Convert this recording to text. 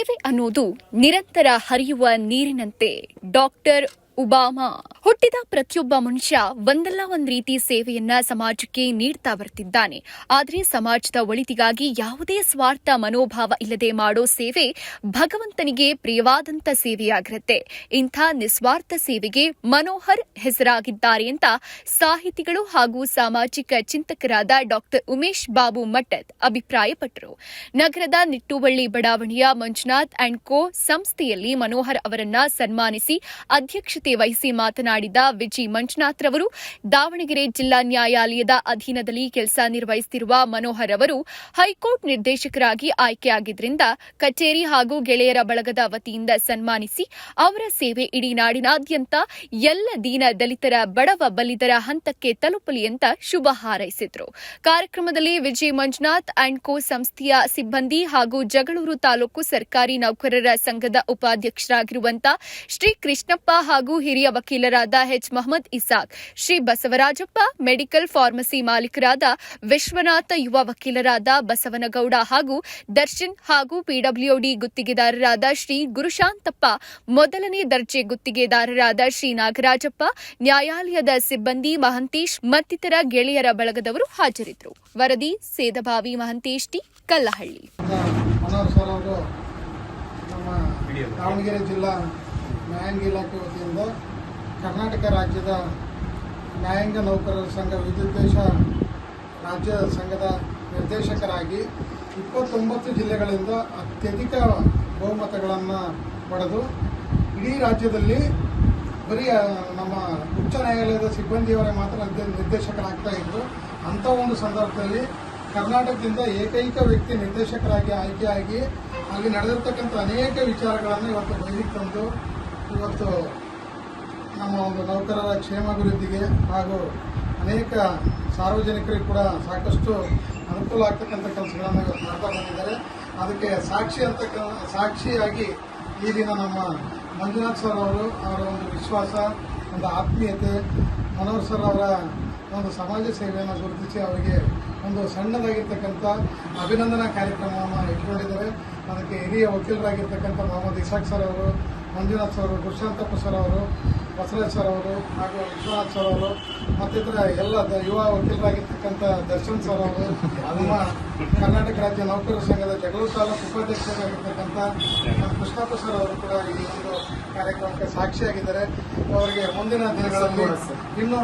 ಸೇವೆ ಅನ್ನೋದು ನಿರಂತರ ಹರಿಯುವ ನೀರಿನಂತೆ. ಡಾಕ್ಟರ್ ಉಬಾಮಾ ಹುಟ್ಟಿದ ಪ್ರತಿಯೊಬ್ಬ ಮನುಷ್ಯ ಒಂದಲ್ಲ ಒಂದ್ ರೀತಿ ಸೇವೆಯನ್ನ ಸಮಾಜಕ್ಕೆ ನೀಡ್ತಾ ಬರ್ತಿದ್ದಾನೆ. ಆದರೆ ಸಮಾಜದ ಒಳಿತಿಗಾಗಿ ಯಾವುದೇ ಸ್ವಾರ್ಥ ಮನೋಭಾವ ಇಲ್ಲದೆ ಮಾಡೋ ಸೇವೆ ಭಗವಂತನಿಗೆ ಪ್ರಿಯವಾದಂತ ಸೇವೆಯಾಗಿರುತ್ತೆ. ಇಂಥ ನಿಸ್ವಾರ್ಥ ಸೇವೆಗೆ ಮನೋಹರ್ ಹೆಸರಾಗಿದ್ದಾರೆ ಅಂತ ಸಾಹಿತಿಗಳು ಹಾಗೂ ಸಾಮಾಜಿಕ ಚಿಂತಕರಾದ ಡಾಕ್ಟರ್ ಉಮೇಶ್ ಬಾಬು ಮಟ್ಟದ್ ಅಭಿಪ್ರಾಯಪಟ್ಟರು ನಗರದ ನಿಟ್ಟುವಳ್ಳಿ ಬಡಾವಣೆಯ ಮಂಜುನಾಥ್ ಅಂಡ್ ಕೋ ಸಂಸ್ಥೆಯಲ್ಲಿ ಮನೋಹರ್ ಅವರನ್ನ ಸನ್ಮಾನಿಸಿ ಅಧ್ಯಕ್ಷತೆ ವಹಿಸಿ ಮಾತನಾಡಿದ ವಿಜಿ ಮಂಜುನಾಥ್ ರವರು, ದಾವಣಗೆರೆ ಜಿಲ್ಲಾ ನ್ಯಾಯಾಲಯದ ಅಧೀನದಲ್ಲಿ ಕೆಲಸ ನಿರ್ವಹಿಸುತ್ತಿರುವ ಮನೋಹರ್ ಅವರು ಹೈಕೋರ್ಟ್ ನಿರ್ದೇಶಕರಾಗಿ ಆಯ್ಕೆಯಾಗಿದ್ದರಿಂದ ಕಚೇರಿ ಹಾಗೂ ಗೆಳೆಯರ ಬಳಗದ ವತಿಯಿಂದ ಸನ್ಮಾನಿಸಿ ಅವರ ಸೇವೆ ಇಡೀ ನಾಡಿನಾದ್ಯಂತ ಎಲ್ಲ ದೀನ ದಲಿತರ ಬಡವ ಬಲ್ಲಿದರ ಹಂತಕ್ಕೆ ತಲುಪಲಿ ಅಂತ ಶುಭ ಹಾರೈಸಿದ್ರು. ಕಾರ್ಯಕ್ರಮದಲ್ಲಿ ವಿಜಿ ಮಂಜುನಾಥ್ ಅಂಡ್ ಕೋ ಸಂಸ್ಥೆಯ ಸಿಬ್ಬಂದಿ ಹಾಗೂ ಜಗಳೂರು ತಾಲೂಕು ಸರ್ಕಾರಿ ನೌಕರರ ಸಂಘದ ಉಪಾಧ್ಯಕ್ಷರಾಗಿರುವಂತಹ ಶ್ರೀ ಕೃಷ್ಣಪ್ಪ ಹಾಗೂ ಹಿರಿಯ ವಕೀಲರಾದ H Mohammed Isaq. Shri Basavarajappa, medical pharmacy ಮಾಲೀಕರಾದ Vishwanatha ಯುವ ವಕೀಲರಾದ ಬಸವನಗೌಡ ಹಾಗೂ ದರ್ಶನ್ ಹಾಗೂ ಪಿಡಬ್ಲ್ಯೂಡಿ ಗುತ್ತಿಗೆದಾರರಾದ ಶ್ರೀ ಗುರುಶಾಂತಪ್ಪ, ಮೊದಲನೇ ದರ್ಜೆ ಗುತ್ತಿಗೆದಾರರಾದ ಶ್ರೀ ನಾಗರಾಜಪ್ಪ, ನ್ಯಾಯಾಲಯದ ಸಿಬ್ಬಂದಿ ಮಹಂತೇಶ್ ಮತ್ತಿತರ ಗೆಳೆಯರ ಬಳಗದವರು ಹಾಜರಿದ್ದರು. ವರದಿ ಸೇದಭಾವಿ ಮಹಂತೇಶ್ ಟಿ ಕಲ್ಲಹಳ್ಳಿ. ದಾವಣಗೆರೆ ಜಿಲ್ಲಾ ನ್ಯಾಯಾಂಗ ಇಲಾಖೆ ವತಿಯಿಂದ ಕರ್ನಾಟಕ ರಾಜ್ಯದ ನ್ಯಾಯಾಂಗ ನೌಕರರ ಸಂಘ ವಿದ್ಯುದ್ದೇಶ ರಾಜ್ಯ ಸಂಘದ ನಿರ್ದೇಶಕರಾಗಿ ಇಪ್ಪತ್ತೊಂಬತ್ತು ಜಿಲ್ಲೆಗಳಿಂದ ಅತ್ಯಧಿಕ ಬಹುಮತಗಳನ್ನು ಪಡೆದು ಇಡೀ ರಾಜ್ಯದಲ್ಲಿ ಬರೀ ನಮ್ಮ ಉಚ್ಚ ನ್ಯಾಯಾಲಯದ ಸಿಬ್ಬಂದಿಯವರೇ ಮಾತ್ರ ನಿರ್ದೇ- ನಿರ್ದೇಶಕರಾಗ್ತಾ ಇದ್ರು. ಅಂಥ ಒಂದು ಸಂದರ್ಭದಲ್ಲಿ ಕರ್ನಾಟಕದಿಂದ ಏಕೈಕ ವ್ಯಕ್ತಿ ನಿರ್ದೇಶಕರಾಗಿ ಆಯ್ಕೆಯಾಗಿ ಅಲ್ಲಿ ನಡೆದಿರ್ತಕ್ಕಂಥ ಅನೇಕ ವಿಚಾರಗಳನ್ನು ಇವತ್ತು ಬಯಲಿಗೆ ತಂದು ಇವತ್ತು ನಮ್ಮ ಒಂದು ನೌಕರರ ಕ್ಷೇಮಾಭಿವೃದ್ಧಿಗೆ ಹಾಗೂ ಅನೇಕ ಸಾರ್ವಜನಿಕರಿಗೆ ಕೂಡ ಸಾಕಷ್ಟು ಅನುಕೂಲ ಆಗ್ತಕ್ಕಂಥ ಕೆಲಸಗಳನ್ನು ಇವತ್ತು ಮಾಡ್ತಾ ಬಂದಿದ್ದಾರೆ. ಅದಕ್ಕೆ ಸಾಕ್ಷಿ ಅಂತಕ್ಕ ಸಾಕ್ಷಿಯಾಗಿ ಈ ದಿನ ನಮ್ಮ ಮಂಜುನಾಥ್ ಸರ್ ಅವರು, ಅವರ ಒಂದು ವಿಶ್ವಾಸ, ಒಂದು ಆತ್ಮೀಯತೆ, ಮನೋಹರ್ ಸರ್ ಅವರ ಒಂದು ಸಮಾಜ ಸೇವೆಯನ್ನು ಗುರುತಿಸಿ ಅವರಿಗೆ ಒಂದು ಸಣ್ಣದಾಗಿರ್ತಕ್ಕಂಥ ಅಭಿನಂದನಾ ಕಾರ್ಯಕ್ರಮವನ್ನು ಇಟ್ಕೊಂಡಿದ್ದಾರೆ. ಅದಕ್ಕೆ ಹಿರಿಯ ವಕೀಲರಾಗಿರ್ತಕ್ಕಂಥ ಮೊಹಮ್ಮದ್ ಇಸಾಕ್ ಸರ್ ಅವರು ಮಂಜುನಾಥ್ ಸರ್ ಅವರು ಗುರುಶಾಂತಪ್ಪ ಸರ್ ಅವರು ಬಸವರಾಜ್ ಸರ್ ಅವರು ಹಾಗೂ ವಿಶ್ವನಾಥ್ ಸರ್ ಅವರು ಮತ್ತಿತರ ಎಲ್ಲ ಯುವ ವಕೀಲರಾಗಿರ್ತಕ್ಕಂಥ ದರ್ಶನ್ ಸರ್ ಅವರು ನಮ್ಮ ಕರ್ನಾಟಕ ರಾಜ್ಯ ನೌಕರರ ಸಂಘದ ಜಗಳೂರು ತಾಲೂಕು ಉಪಾಧ್ಯಕ್ಷರಾಗಿರ್ತಕ್ಕಂಥ ಕೃಷ್ಣಪ್ಪ ಸರ್ ಅವರು ಕೂಡ ಈ ಒಂದು ಕಾರ್ಯಕ್ರಮಕ್ಕೆ ಸಾಕ್ಷಿಯಾಗಿದ್ದಾರೆ. ಅವರಿಗೆ ಮುಂದಿನ ದಿನಗಳಲ್ಲಿ ಇನ್ನೂ